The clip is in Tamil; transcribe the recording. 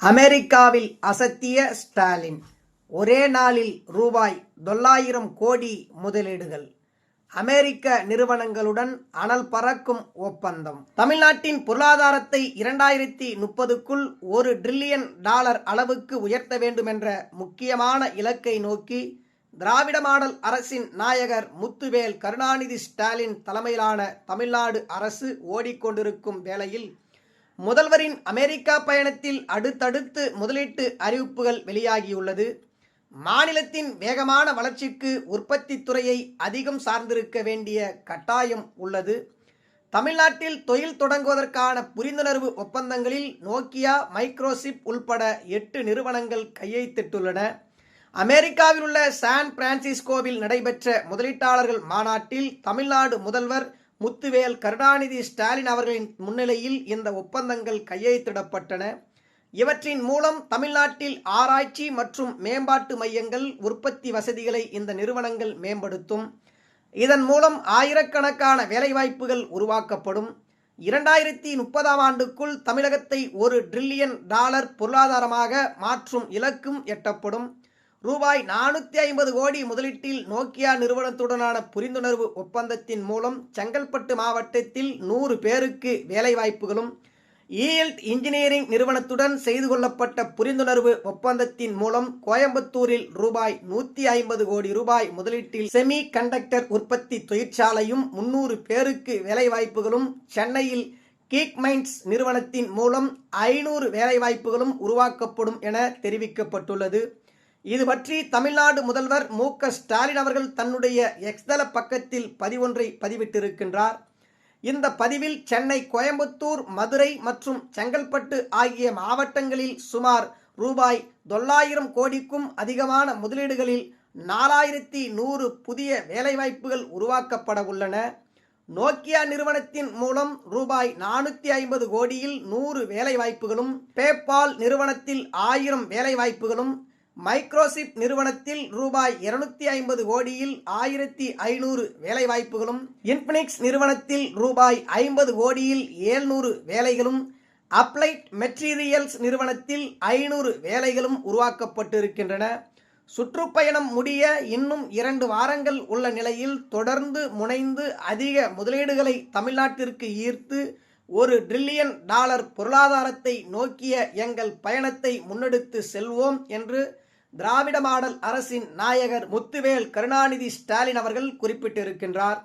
அமெரிக்காவில் அசத்திய ஸ்டாலின். ஒரே நாளில் ரூபாய் தொள்ளாயிரம் கோடி முதலீடுகள். அமெரிக்க நிறுவனங்களுடன் அனல் பறக்கும் ஒப்பந்தம். தமிழ்நாட்டின் பொருளாதாரத்தை இரண்டாயிரத்தி முப்பதுக்குள் ஒரு டிரில்லியன் டாலர் அளவுக்கு உயர்த்த வேண்டும் என்ற முக்கியமான இலக்கை நோக்கி திராவிட மாடல் அரசின் நாயகர் முத்துவேல் கருணாநிதி ஸ்டாலின் தலைமையிலான தமிழ்நாடு அரசு ஓடிக்கொண்டிருக்கும் வேளையில் முதல்வரின் அமெரிக்கா பயணத்தில் அடுத்தடுத்து முதலீட்டு அறிவிப்புகள் வெளியாகியுள்ளது. மாநிலத்தின் வேகமான வளர்ச்சிக்கு உற்பத்தி துறையை அதிகம் சார்ந்திருக்க வேண்டிய கட்டாயம் உள்ளது. தமிழ்நாட்டில் தொழில் தொடங்குவதற்கான புரிந்துணர்வு ஒப்பந்தங்களில் நோக்கியா மைக்ரோசிப் உள்பட எட்டு நிறுவனங்கள் கையெழுத்திட்டுள்ளன. அமெரிக்காவில் உள்ள சான் பிரான்சிஸ்கோவில் நடைபெற்ற முதலீட்டாளர்கள் மாநாட்டில் தமிழ்நாடு முதல்வர் முத்துவேல் கருணாநிதி ஸ்டாலின் அவர்களின் முன்னிலையில் இந்த ஒப்பந்தங்கள் கையெழுத்திடப்பட்டன. இவற்றின் மூலம் தமிழ்நாட்டில் ஆராய்ச்சி மற்றும் மேம்பாட்டு மையங்கள் உற்பத்தி வசதிகளை இந்த நிறுவனங்கள் மேம்படுத்தும். இதன் மூலம் ஆயிரக்கணக்கான வேலைவாய்ப்புகள் உருவாக்கப்படும். இரண்டாயிரத்தி முப்பதாம் ஆண்டுக்குள் தமிழகத்தை ஒரு ட்ரில்லியன் டாலர் பொருளாதாரமாக மாற்றும் இலக்கும் எட்டப்படும். ரூபாய் நானூற்றி ஐம்பது கோடி முதலீட்டில் நோக்கியா நிறுவனத்துடனான புரிந்துணர்வு ஒப்பந்தத்தின் மூலம் செங்கல்பட்டு மாவட்டத்தில் நூறு பேருக்கு வேலைவாய்ப்புகளும் ஈல்ட் இன்ஜினியரிங் நிறுவனத்துடன் செய்து கொள்ளப்பட்ட புரிந்துணர்வு ஒப்பந்தத்தின் மூலம் கோயம்புத்தூரில் ரூபாய் நூற்றி ஐம்பது கோடி ரூபாய் முதலீட்டில் செமி கண்டக்டர் உற்பத்தி தொழிற்சாலையும் முன்னூறு பேருக்கு வேலைவாய்ப்புகளும் சென்னையில் கீக் மைண்ட்ஸ் நிறுவனத்தின் மூலம் ஐநூறு வேலைவாய்ப்புகளும் உருவாக்கப்படும் என தெரிவிக்கப்பட்டுள்ளது. இது பற்றி தமிழ்நாடு முதல்வர் மு ஸ்டாலின் அவர்கள் தன்னுடைய எக்ஸ்தல பக்கத்தில் பதிவொன்றை பதிவிட்டிருக்கின்றார். இந்த பதிவில் சென்னை கோயம்புத்தூர் மதுரை மற்றும் செங்கல்பட்டு ஆகிய மாவட்டங்களில் சுமார் ரூபாய் தொள்ளாயிரம் கோடிக்கும் அதிகமான முதலீடுகளில் நாலாயிரத்தி நூறு புதிய வேலைவாய்ப்புகள் உருவாக்கப்பட உள்ளன. நோக்கியா நிறுவனத்தின் மூலம் ரூபாய் நானூற்றி ஐம்பது கோடியில் நூறு வேலைவாய்ப்புகளும் பேபால் நிறுவனத்தில் ஆயிரம் வேலைவாய்ப்புகளும் மைக்ரோசிப் நிறுவனத்தில் ரூபாய் இருநூத்தி ஐம்பது கோடியில் ஆயிரத்தி ஐநூறு வேலைவாய்ப்புகளும் இன்பினிக்ஸ் நிறுவனத்தில் ரூபாய் ஐம்பது கோடியில் ஏழ்நூறு வேலைகளும் அப்ளைட் மெட்டீரியல்ஸ் நிறுவனத்தில் ஐநூறு வேலைகளும் உருவாக்கப்பட்டிருக்கின்றன. சுற்றுப்பயணம் முடிய இன்னும் இரண்டு வாரங்கள் உள்ள நிலையில் தொடர்ந்து முனைந்து அதிக முதலீடுகளை தமிழ்நாட்டிற்கு ஈர்த்து ஒரு டிரில்லியன் டாலர் பொருளாதாரத்தை நோக்கிய எங்கள் பயணத்தை முன்னெடுத்து செல்வோம் என்று திராவிட மாடல் அரசின் நாயகர் முத்துவேல் கருணாநிதி ஸ்டாலின் அவர்கள் குறிப்பிட்டிருக்கின்றார்.